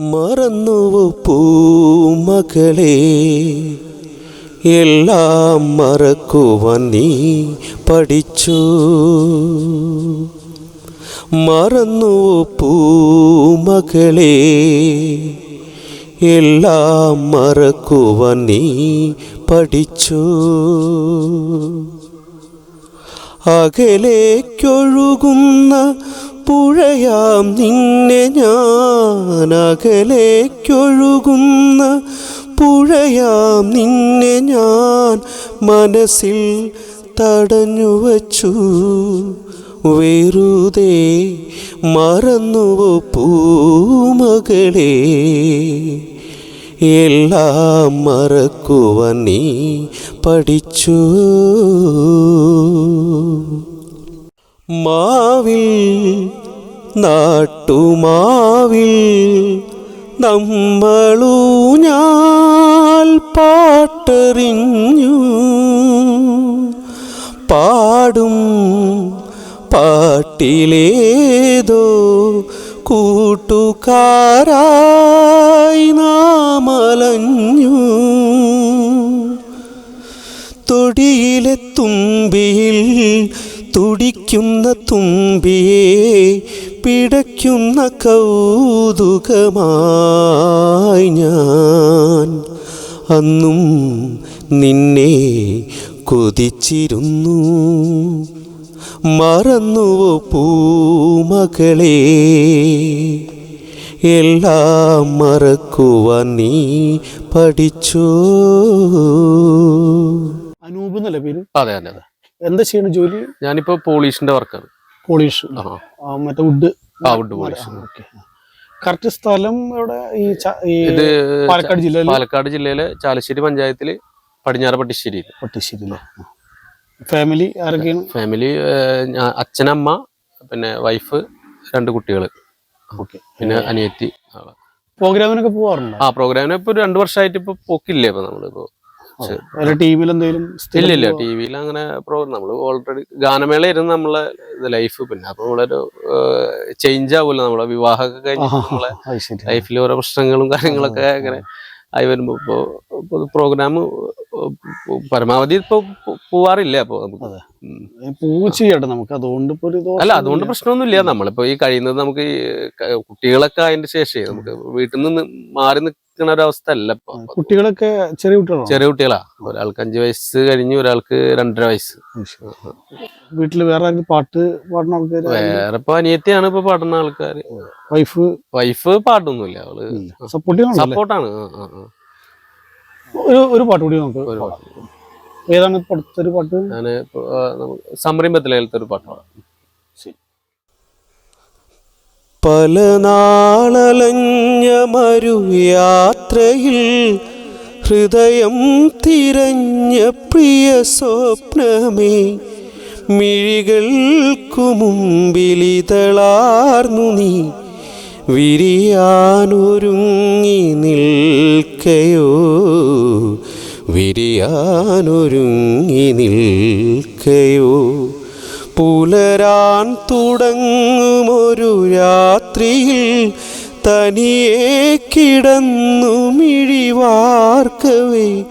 മറന്നുവോ പൂമകളെ? എല്ലാം മറക്കുവാൻ നീ പഠിച്ചു. മറന്നുവോ പൂമകളെ? എല്ലാം മറക്കുവാൻ നീ പഠിച്ചു. അകലേക്കൊഴുകുന്ന പുഴയാം നിന്നെ ഞാൻ അകലേക്കൊഴുകുന്ന. പുഴയാം നിന്നെ ഞാൻ മനസ്സിൽ തടഞ്ഞു വച്ചു വെറുതെ മറന്നുവോ പൂമകളെ. എല്ലാം മറക്കുവാൻ നീ പഠിച്ചു. മാവിൽ നാട്ടുമാവിൽ നമ്മളൂ ഞാൽ പാട്ടറിഞ്ഞു. പാടും പാട്ടിലേതോ കൂട്ടുകാരായി തുടിക്കുന്ന തുമ്പിയെ പിടയ്ക്കുന്ന കൗതുകമായി ഞാൻ അന്നും നിന്നെ കൊതിച്ചിരുന്നു. മറന്നുവോ പൂമകളെ? എല്ലാം മറക്കുവാൻ നീ പഠിച്ചോ? അനൂപ് എന്നല്ലേ പേര് അതെ അതെ അതെ. എന്താ ചെയ്യണ ജോലി? ഞാനിപ്പോ പോളീഷിന്റെ വർക്കാണ്. പോളീഷ്. മറ്റേ വുഡ്. ആ, പോളീഷ്. കറക്റ്റ് സ്ഥലം ഇവിടെ ഈ ഇത് പാലക്കാട് ജില്ലയിൽ പാലക്കാട് ജില്ലയിലെ ചാലശ്ശേരി പഞ്ചായത്തിൽ പടിഞ്ഞാറ് പട്ടിശ്ശേരി പട്ടിശ്ശേരി ഫാമിലി ആരൊക്കെയാണ്? ഫാമിലി അച്ഛനമ്മ പിന്നെ വൈഫ് രണ്ട് കുട്ടികൾ ഓക്കെ. പിന്നെ അനിയത്തി. പ്രോഗ്രാമിനൊക്കെ പോവാറുണ്ടോ? ആ പ്രോഗ്രാമിനെ ഇപ്പൊ രണ്ടു വർഷമായിട്ട് ഇപ്പൊ പോക്കില്ലേ ഇപ്പൊ നമ്മളിപ്പോ? ഇല്ല ഇല്ല ടി വിയിൽ അങ്ങനെ പ്രോ നമ്മൾ ഓൾറെഡി ഗാനമേള ഇരുന്ന് നമ്മളെ ലൈഫ് പിന്നെ അപ്പൊ നമ്മളൊരു ചേഞ്ച് ആവുമല്ലോ നമ്മളെ വിവാഹമൊക്കെ കഴിഞ്ഞ് നമ്മളെ ലൈഫിൽ ഓരോ പ്രശ്നങ്ങളും കാര്യങ്ങളൊക്കെ അങ്ങനെ ആയി വരുമ്പോ ഇപ്പൊ പ്രോഗ്രാം പരമാവധി ഇപ്പൊ പോവാറില്ല അപ്പൊ നമുക്ക്. അതുകൊണ്ട് അല്ല അതുകൊണ്ട് ഇല്ല. പ്രശ്നമൊന്നുമില്ല. നമ്മളിപ്പോ ഈ കഴിയുന്നത് നമുക്ക് ഈ കുട്ടികളൊക്കെ അതിന്റെ ശേഷേ നമുക്ക് വീട്ടിൽ നിന്ന് മാറി നിൽക്കുന്ന ഒരു അവസ്ഥ അല്ല ഇപ്പൊ കുട്ടികളൊക്കെ ചെറിയ കുട്ടികളാണ്? ചെറിയ കുട്ടികളാ. ഒരാൾക്ക് അഞ്ചു വയസ്സ് കഴിഞ്ഞ് ഒരാൾക്ക് രണ്ടര വയസ്സ്. വീട്ടിൽ വേറെ പാട്ട് പാടുന്ന ആൾക്കാർ വേറെ ഇപ്പൊ അനിയത്തിയാണ് ഇപ്പൊ പാടുന്ന ആൾക്കാര്. വൈഫ്? വൈഫ് പാട്ടൊന്നുമില്ല അവൾ സപ്പോർട്ട് സപ്പോർട്ടാണ്. ഒരു ഒരു പാട്ട് കൂടി നമുക്ക് ഏതാണ് അടുത്തൊരു പാട്ട്? ഞാൻ സംരംഭത്തിലെ ഒരു പാട്ട് പാടാം പല നാളലഞ്ഞ മരുയാത്രയിൽ ഹൃദയം തിരഞ്ഞ പ്രിയ സ്വപ്നമേ മിഴികൾക്കു മുമ്പിലിതളാർന്നു നീ. വിരിയാനൊരുങ്ങി നിൽക്കയോ? വിരിയാനൊരുങ്ങി നിൽക്കയോ? പുലരാൻ തുടങ്ങുമൊരു രാത്രിയിൽ തനിയെ കിടന്നു മിഴിവാർക്കവേ.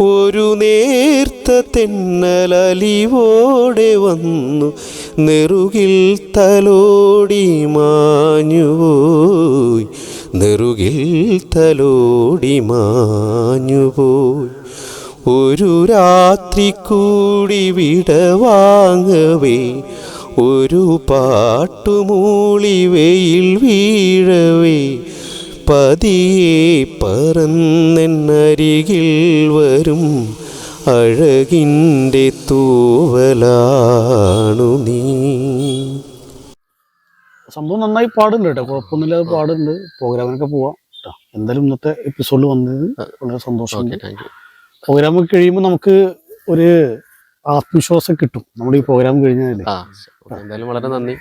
ഒരു നേർത്ത തെന്നലലിവോടെ വന്നു നെറുകിൽ തലോടി മാഞ്ഞുപോയി. നെറുകിൽ തലോടി മാഞ്ഞുപോയി. ഒരു രാത്രി കൂടി വിടവാങ്ങവേ ഒരു പാട്ടുമൂളി വെയിൽ വീഴവേ. പതിയെ പറന്നെന്നരികിൽ വരും അഴകിന്റെ തൂവലാണു നീ. സംഭവം നന്നായി പാടുന്നുണ്ട് കേട്ടോ. കുഴപ്പമൊന്നുമില്ലാതെ പാടുന്നുണ്ട്. പ്രോഗ്രാമിനൊക്കെ പോവാം. കേട്ടോ എന്തായാലും ഇന്നത്തെ എപ്പിസോഡിൽ വന്നത് വളരെ സന്തോഷം ഓക്കെ താങ്ക് യു പ്രോഗ്രാം കഴിയുമ്പോൾ നമുക്ക് ഒരു ആത്മവിശ്വാസം കിട്ടും. നമ്മുടെ ഈ പ്രോഗ്രാം കഴിഞ്ഞാൽ എന്തായാലും വളരെ നന്ദി.